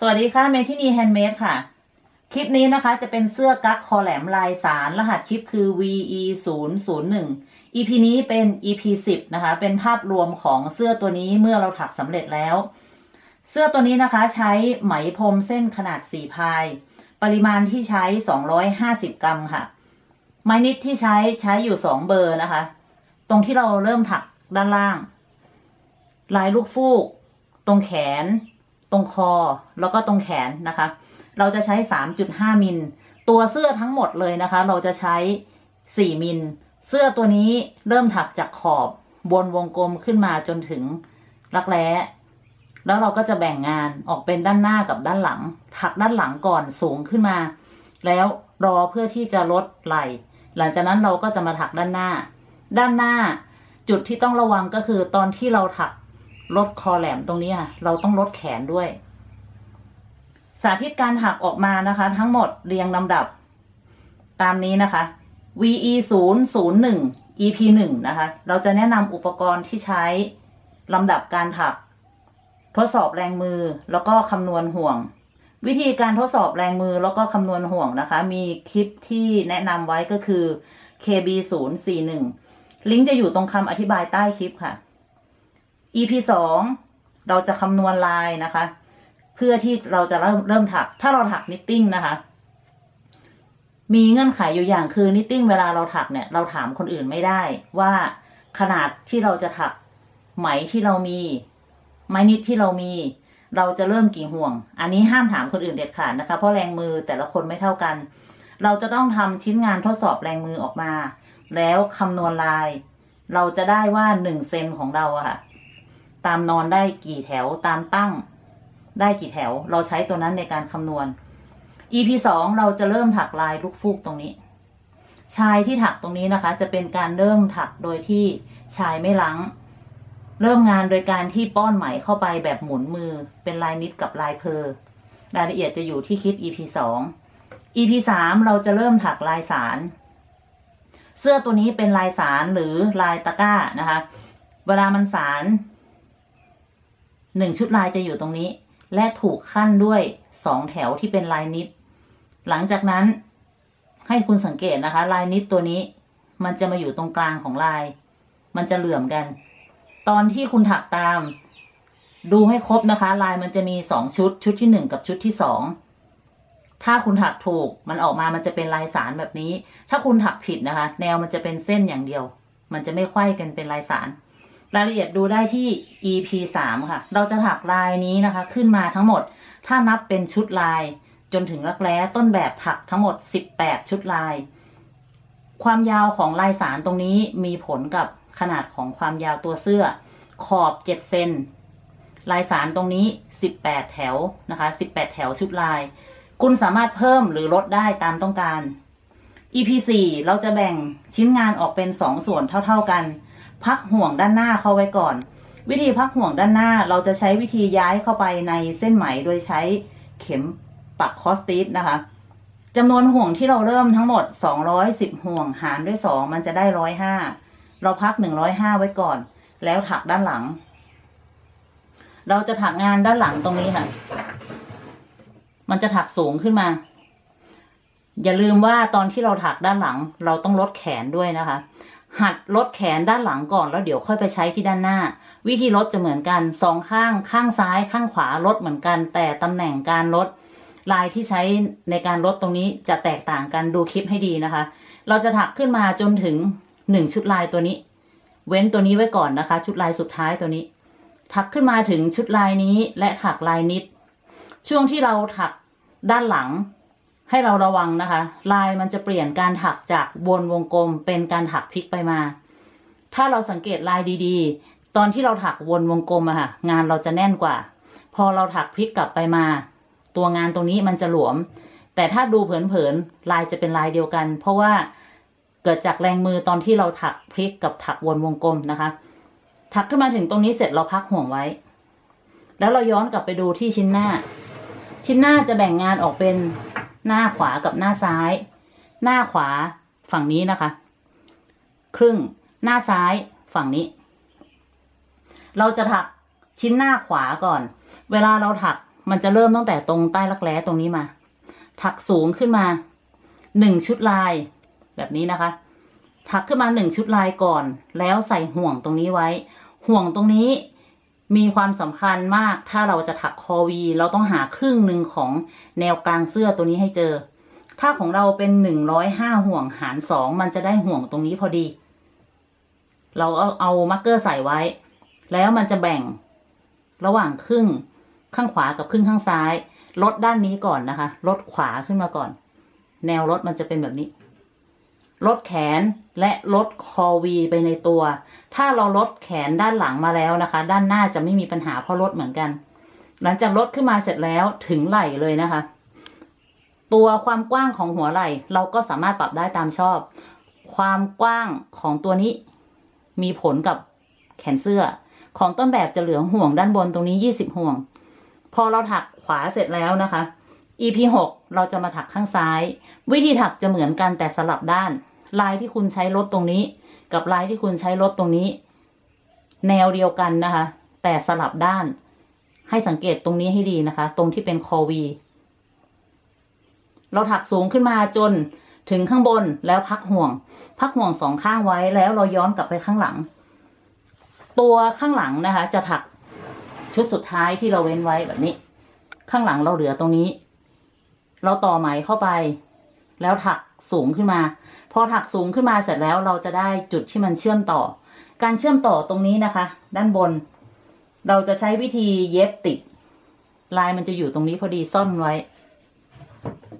สวัสดีค่ะเมทินีแฮนด์เมดค่ะ คลิปนี้นะคะจะเป็นเสื้อกั๊กคอแหลมลายสารรหัสคลิปคือ VE 0 0 1 EP นี้เป็น EP 10นะคะ เป็นภาพรวมของเสื้อตัวนี้เมื่อเราถักสำเร็จแล้ว เสื้อตัวนี้นะคะใช้ไหมพรมเส้นขนาด 4 พาย ปริมาณที่ใช้ 250 กรัมค่ะ ไม้นิดที่ใช้ใช้อยู่ 2 เบอร์นะคะ ตรงที่เราเริ่มถักด้านล่าง ลายลูกฟูก ตรงแขน ตรงคอแล้วก็ตรงแขนนะคะ เราจะใช้ 3.5 มิล ตัวเสื้อทั้งหมดเลยนะคะ เราจะใช้ 4 มิล เสื้อตัวนี้เริ่มถักจากขอบบนวงกลมขึ้นมาจนถึงรักแร้ แล้วเราก็จะแบ่งงานออกเป็นด้านหน้ากับด้านหลัง ถักด้านหลังก่อนสูงขึ้นมา แล้วรอเพื่อที่จะลดไหล หลังจากนั้นเราก็จะมาถักด้านหน้า ด้านหน้าจุดที่ต้องระวังก็คือตอนที่เราถัก ลดคอแหลมตรงนี้ค่ะเราต้องลดแขนด้วย สาธิตการถักออกมานะคะ ทั้งหมดเรียงลำดับ ตามนี้นะคะ VE 0 0 1 EP 1นะคะ เราจะแนะนำอุปกรณ์ที่ใช้ลำดับการถัก ทดสอบแรงมือแล้วก็คำนวณห่วง วิธีการทดสอบแรงมือแล้วก็คำนวณห่วงนะคะ มีคลิปที่แนะนำไว้ก็คือ KB 0 4 1ลิงก์จะอยู่ตรงคำอธิบายใต้คลิปค่ะ EP สองเราจะคำนวณลายนะคะ เพื่อที่เราจะเริ่มเริ่มถัก ถ้าเราถักนิตติ้งนะคะ มีเงื่อนไขอยู่อย่างคือนิตติ้งเวลาเราถักเนี่ย เราถามคนอื่นไม่ได้ว่าขนาดที่เราจะถักไหมที่เรามี ไม้นิดที่เรามี เราจะเริ่มกี่ห่วง อันนี้ห้ามถามคนอื่นเด็ดขาดนะคะ เพราะแรงมือแต่ละคนไม่เท่ากัน เราจะต้องทำชิ้นงานทดสอบแรงมือออกมา แล้วคำนวณลาย เราจะได้ว่าหนึ่งเซนของเราอะค่ะ ตามนอนได้กี่แถวตามตั้งได้กี่แถว เราใช้ตัวนั้นในการคำนวณ EP สองเราจะเริ่มถักลายลูกฟูกตรงนี้ ชายที่ถักตรงนี้นะคะ จะเป็นการเริ่มถักโดยที่ชายไม่ลังเริ่มงานโดยการที่ป้อนไหมเข้าไปแบบหมุนมือ เป็นลายนิดกับลายเพอรายละเอียดจะอยู่ที่คลิป EP สอง EP สามเราจะเริ่มถักลายสาร เสื้อตัวนี้เป็นลายสารหรือลายตะก้านะคะ เวลามันสาร หนึ่งชุดลายจะอยู่ตรงนี้ และถูกขั้นด้วยสองแถวที่เป็นลายนิด หลังจากนั้นให้คุณสังเกตนะคะ ลายนิดตัวนี้ มันจะมาอยู่ตรงกลางของลาย มันจะเหลื่อมกัน ตอนที่คุณถักตาม ดูให้ครบนะคะ ลายมันจะมีสองชุด ชุดที่หนึ่งกับชุดที่สองถ้าคุณถักถูกมันออกมามันจะเป็นลายสารแบบนี้ ถ้าคุณถักผิดนะคะ แนวมันจะเป็นเส้นอย่างเดียว มันจะไม่ไขว้กันเป็นลายสาร รายละเอียดดูได้ที่ EP สามค่ะ เราจะถักลายนี้นะคะ ขึ้นมาทั้งหมด ถ้านับเป็นชุดลาย จนถึงรักแร้ต้นแบบถักทั้งหมด 18 ชุดลาย ความยาวของลายสารตรงนี้มีผลกับขนาดของความยาวตัวเสื้อ ขอบ 7 เซนลายสารตรงนี้ 18 แถวนะคะ 18 แถวชุดลาย คุณสามารถเพิ่มหรือลดได้ตามต้องการ EP 4 เราจะแบ่งชิ้นงานออกเป็น 2 ส่วนเท่า ๆกัน พักห่วงด้านหน้าเข้าไว้ก่อน วิธีพักห่วงด้านหน้าเราจะใช้วิธีย้ายเข้าไปในเส้นไหมโดยใช้เข็มปักคอสติสนะคะจำนวนห่วงที่เราเริ่มทั้งหมด 210 ห่วงหารด้วย 2 มันจะได้ 105 เราพัก 105 ไว้ก่อน แล้วถักด้านหลัง เราจะถักงานด้านหลังตรงนี้ค่ะ มันจะถักสูงขึ้นมา อย่าลืมว่าตอนที่เราถักด้านหลัง เราต้องลดแขนด้วยนะคะ หัดลดแขนด้านหลังก่อนแล้วเดี๋ยวค่อยไปใช้ที่ด้านหน้า วิธีลดจะเหมือนกันสองข้างข้างซ้ายข้างขวาลดเหมือนกัน แต่ตำแหน่งการลดลายที่ใช้ในการลดตรงนี้จะแตกต่างกันดูคลิปให้ดีนะคะ เราจะถักขึ้นมาจนถึงหนึ่งชุดลายตัวนี้ เว้นตัวนี้ไว้ก่อนนะคะ ชุดลายสุดท้ายตัวนี้ ถักขึ้นมาถึงชุดลายนี้และถักลายนิด ช่วงที่เราถักด้านหลัง ให้เราระวังนะคะ ลายมันจะเปลี่ยนการถักจากวนวงกลมเป็นการถักพลิกไปมา ถ้าเราสังเกตลายดีๆ ตอนที่เราถักวนวงกลมอะค่ะงานเราจะแน่นกว่า พอเราถักพลิกกลับไปมา ตัวงานตรงนี้มันจะหลวม แต่ถ้าดูเผินๆลายจะเป็นลายเดียวกัน เพราะว่าเกิดจากแรงมือตอนที่เราถักพลิกกับถักวนวงกลมนะคะ ถักขึ้นมาถึงตรงนี้เสร็จเราพักห่วงไว้ แล้วเราย้อนกลับไปดูที่ชิ้นหน้า ชิ้นหน้าจะแบ่งงานออกเป็น หน้าขวากับหน้าซ้าย หน้าขวาฝั่งนี้นะคะ ครึ่งหน้าซ้ายฝั่งนี้ เราจะถักชิ้นหน้าขวาก่อน เวลาเราถักมันจะเริ่มตั้งแต่ตรงใต้รักแร้ตรงนี้มา ถักสูงขึ้นมาหนึ่งชุดลายแบบนี้นะคะ ถักขึ้นมาหนึ่งชุดลายก่อน แล้วใส่ห่วงตรงนี้ไว้ ห่วงตรงนี้ มีความสำคัญมากถ้าเราจะถักคอวี เราต้องหาครึ่งหนึ่งของแนวกลางเสื้อตัวนี้ให้เจอ ถ้าของเราเป็นหนึ่งร้อยห้าห่วงหารสองมันจะได้ห่วงตรงนี้พอดี เราเอาเอามาร์กเกอร์ใส่ไว้ แล้วมันจะแบ่งระหว่างครึ่งข้างขวากับครึ่งข้างซ้าย ลดด้านนี้ก่อนนะคะ ลดขวาขึ้นมาก่อน แนวรถมันจะเป็นแบบนี้ ลดแขนและลดคอวีไปในตัว ถ้าเราลดแขนด้านหลังมาแล้วนะคะ ด้านหน้าจะไม่มีปัญหาเพราะลดเหมือนกัน หลังจากลดขึ้นมาเสร็จแล้วถึงไหล่เลยนะคะ ตัวความกว้างของหัวไหล่ เราก็สามารถปรับได้ตามชอบ ความกว้างของตัวนี้ มีผลกับแขนเสื้อ ของต้นแบบจะเหลือห่วงด้านบนตรงนี้ยี่สิบห่วง พอเราถักขวาเสร็จแล้วนะคะ EP หกเราจะมาถักข้างซ้าย วิธีถักจะเหมือนกันแต่สลับด้าน ลายที่คุณใช้ลดตรงนี้ กับลายที่คุณใช้ลดตรงนี้ แนวเดียวกันนะคะ แต่สลับด้าน ให้สังเกตตรงนี้ให้ดีนะคะ ตรงที่เป็นคอวี เราถักสูงขึ้นมาจนถึงข้างบนแล้วพักห่วง พักห่วงสองข้างไว้แล้วเราย้อนกลับไปข้างหลัง ตัวข้างหลังนะคะ จะถักชุดสุดท้ายที่เราเว้นไว้แบบนี้ ข้างหลังเราเหลือตรงนี้ เราต่อไหมเข้าไป แล้วถักสูงขึ้นมา พอถักสูงขึ้นมาเสร็จแล้วเราจะได้จุดที่มันเชื่อมต่อ การเชื่อมต่อตรงนี้นะคะ ด้านบน เราจะใช้วิธีเย็บติด ลายมันจะอยู่ตรงนี้พอดีซ่อนไว้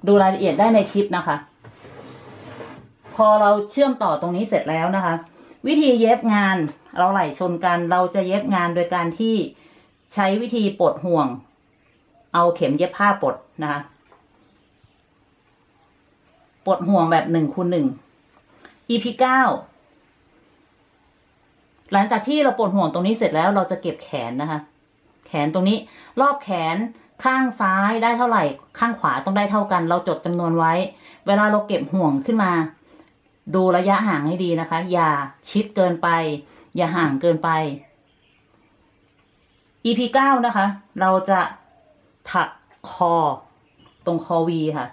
ดูรายละเอียดได้ในคลิปนะคะ พอเราเชื่อมต่อตรงนี้เสร็จแล้วนะคะ วิธีเย็บงานเราไหลชนกัน เราจะเย็บงานโดยการที่ใช้วิธีปลดห่วง เอาเข็มเย็บผ้าปลดนะคะ ปลดห่วงแบบหนึ่งคูณหนึ่ง EP เก้าหลังจากที่เราปลดห่วงตรงนี้เสร็จแล้วเราจะเก็บแขนนะคะ แขนตรงนี้ รอบแขนข้างซ้ายได้เท่าไหร่ ข้างขวาต้องได้เท่ากัน เราจดจำนวนไว้ เวลาเราเก็บห่วงขึ้นมา ดูระยะห่างให้ดีนะคะ อย่าชิดเกินไป อย่าห่างเกินไป EP เก้านะคะ เราจะถักคอตรงคอวีค่ะ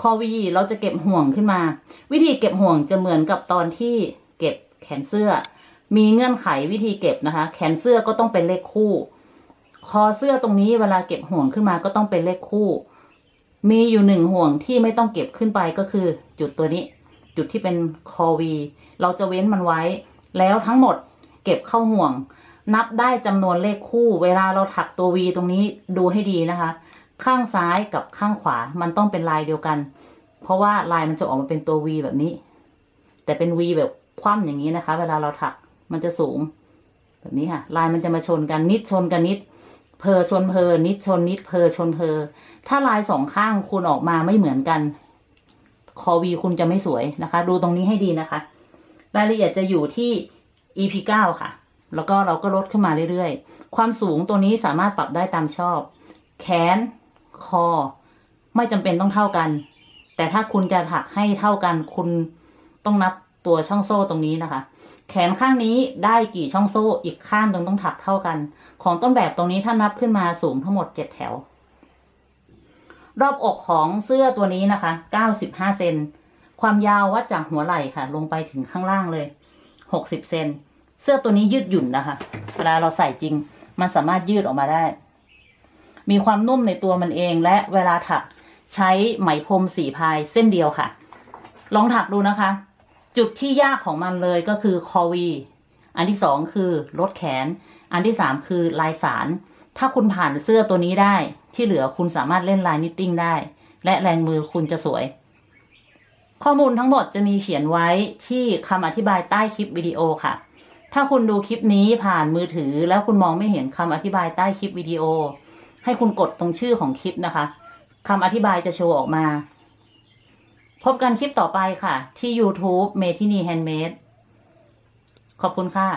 คอวีเราจะเก็บห่วงขึ้นมา วิธีเก็บห่วงจะเหมือนกับตอนที่เก็บแขนเสื้อ มีเงื่อนไขวิธีเก็บนะคะ แขนเสื้อก็ต้องเป็นเลขคู่ คอเสื้อตรงนี้เวลาเก็บห่วงขึ้นมาก็ต้องเป็นเลขคู่ มีอยู่หนึ่งห่วงที่ไม่ต้องเก็บขึ้นไปก็คือ จุดตัวนี้ จุดที่เป็นคอวีเราจะเว้นมันไว้ แล้วทั้งหมดเก็บเข้าห่วง นับได้จำนวนเลขคู่ เวลาเราถักตัววีตรงนี้ดูให้ดีนะคะ ข้างซ้ายกับข้างขวามันต้องเป็นลายเดียวกัน เพราะว่าลายมันจะออกมาเป็นตัววีแบบนี้ แต่เป็นวีแบบคว่ำอย่างนี้นะคะ เวลาเราถักมันจะสูง แบบนี้ค่ะ ลายมันจะมาชนกันนิดชนกันนิด เพอชนเพอนิดชนนิดเพอชนเพอถ้าลายสองข้างคุณออกมาไม่เหมือนกัน คอวีคุณจะไม่สวยนะคะ ดูตรงนี้ให้ดีนะคะ รายละเอียดจะอยู่ที่ EP 9ค่ะ แล้วก็เราก็ลดขึ้นมาเรื่อยๆ ความสูงตัวนี้สามารถปรับได้ตามชอบ แขน คอ ไม่จำเป็นต้องเท่ากัน แต่ถ้าคุณจะถักให้เท่ากันคุณต้องนับตัวช่องโซ่ตรงนี้นะคะ แขนข้างนี้ได้กี่ช่องโซ่ อีกข้างหนึ่งต้องถักเท่ากัน ของต้นแบบตรงนี้ถ้านับขึ้นมาสูงทั้งหมดเจ็ดแถว รอบอกของเสื้อตัวนี้นะคะ95เซนความยาววัดจากหัวไหล่ค่ะ ลงไปถึงข้างล่างเลย60เซนเสื้อตัวนี้ยืดหยุ่นนะคะ เวลาเราใส่จริง มันสามารถยืดออกมาได้ มีความนุ่มในตัวมันเอง และเวลาถักใช้ไหมพรมสีพายเส้นเดียวค่ะ ลองถักดูนะคะ จุดที่ยากของมันเลยก็คือคอวี อันที่สองคือลดแขน อันที่สามคือลายสาร ถ้าคุณผ่านเสื้อตัวนี้ได้ ที่เหลือคุณสามารถเล่นลายนิตติ้งได้ และแรงมือคุณจะสวยข้อมูลทั้งหมดจะมีเขียนไว้ที่คำอธิบายใต้คลิปวิดีโอค่ะ ถ้าคุณดูคลิปนี้ผ่านมือถือแล้วคุณมองไม่เห็นคำอธิบายใต้คลิปวิดีโอ ให้คุณกดตรงชื่อของคลิปนะคะคำอธิบายจะโชว์ออกมา พบกันคลิปต่อไปค่ะ ที่ YouTube เมทินีแฮนด์เมดขอบคุณค่ะ